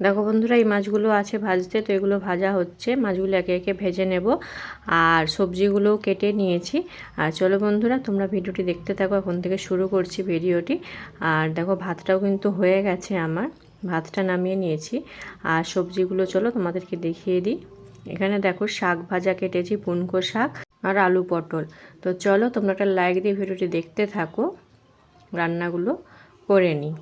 দেখো বন্ধুরা, এই মাছগুলো আছে ভাজতে, তো এগুলো ভাজা হচ্ছে। মাছগুলো একে একে ভেজে নেব। আর সবজিগুলো কেটে নিয়েছি। আর চলো বন্ধুরা, তোমরা ভিডিওটি দেখতে থাকো। এখন থেকে শুরু করছি ভিডিওটি। আর দেখো, ভাতটাও কিন্তু হয়ে গেছে আমার। ভাতটা নামিয়ে নিয়েছি। আর সবজিগুলো চলো তোমাদেরকে দেখিয়ে দিই। এখানে দেখো, শাক ভাজা কেটেছি, পুনকো শাক আর আলু পটল। তো চলো তোমরা একটা লাইক দিয়ে ভিডিওটি দেখতে থাকো। রান্নাগুলো করে নিই।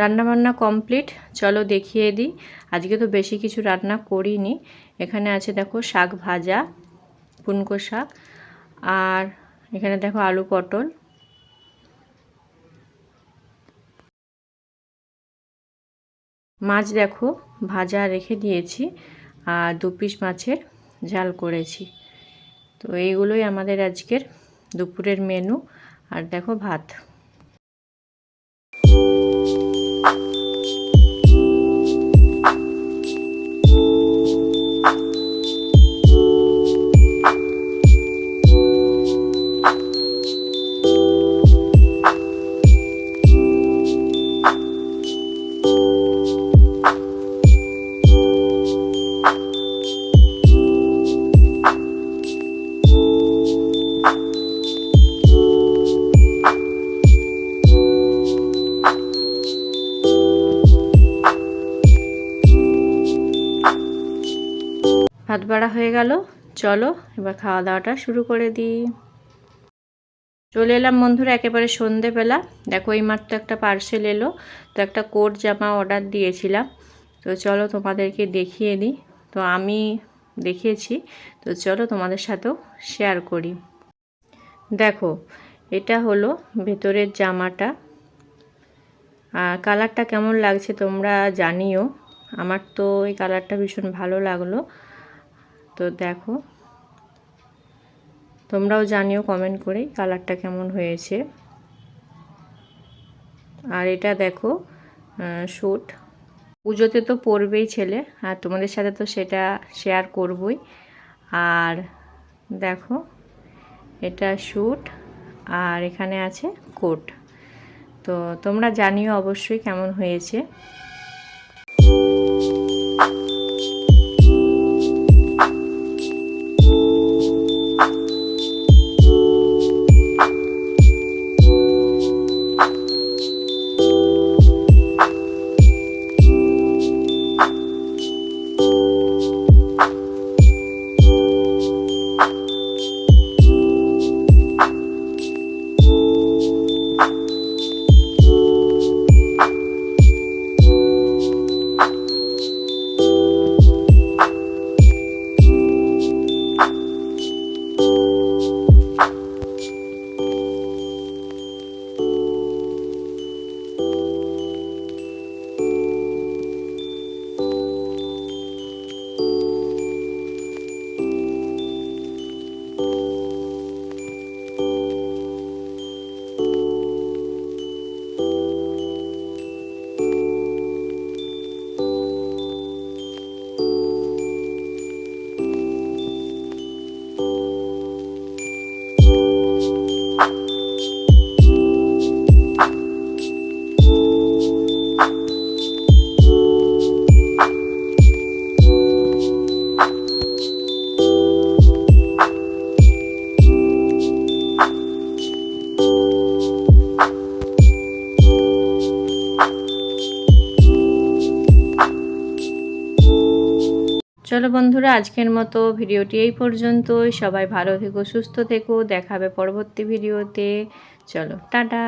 রান্নাবান্না কমপ্লিট। চলো দেখিয়ে দিই। আজকে তো বেশি কিছু রান্না করিনি। এখানে আছে দেখো শাক ভাজা, পুনকো শাক, আর এখানে দেখো আলু পটল। মাছ দেখো, ভাজা রেখে দিয়েছি, আর দু পিস মাছের ঝাল করেছি। তো এইগুলোই আমাদের আজকের দুপুরের মেনু আর দেখো ভাত। ভাত বাড়া হয়ে গেল। চলো, এবার খাওয়া দাওয়াটা শুরু করে দিই। চলে এলাম বন্ধুরা, একেবারে সন্ধেবেলা। দেখো, এই মাত্র একটা পার্সেল এলো। তো একটা কোট জামা অর্ডার দিয়েছিলাম। তো চলো, তোমাদেরকে দেখিয়ে দিই। তো আমি দেখিয়েছি। তো চলো, তোমাদের সাথেও শেয়ার করি। দেখো, এটা হলো ভেতরের জামাটা। আর কালারটা কেমন লাগছে তোমরা জানিও। আমার তো এই কালারটা ভীষণ ভালো লাগল। তো দেখো। তোমরাও জানিও কমেন্ট করে কালারটা কেমন হয়েছে। আর এটা দেখো শ্যুট পুজোতে তো পরবেই ছেলে, আর তোমাদের সাথে তো সেটা শেয়ার করবই। আর দেখো, এটা শ্যুট আর এখানে আছে কোট তো তোমরা জানিও অবশ্যই কেমন হয়েছে। চলো বন্ধুরা, আজকের মতো ভিডিওটি এই পর্যন্তই। সবাই ভালো থেকো, সুস্থ থেকো। দেখাবে পরবর্তী ভিডিওতে। চলো, টাটা।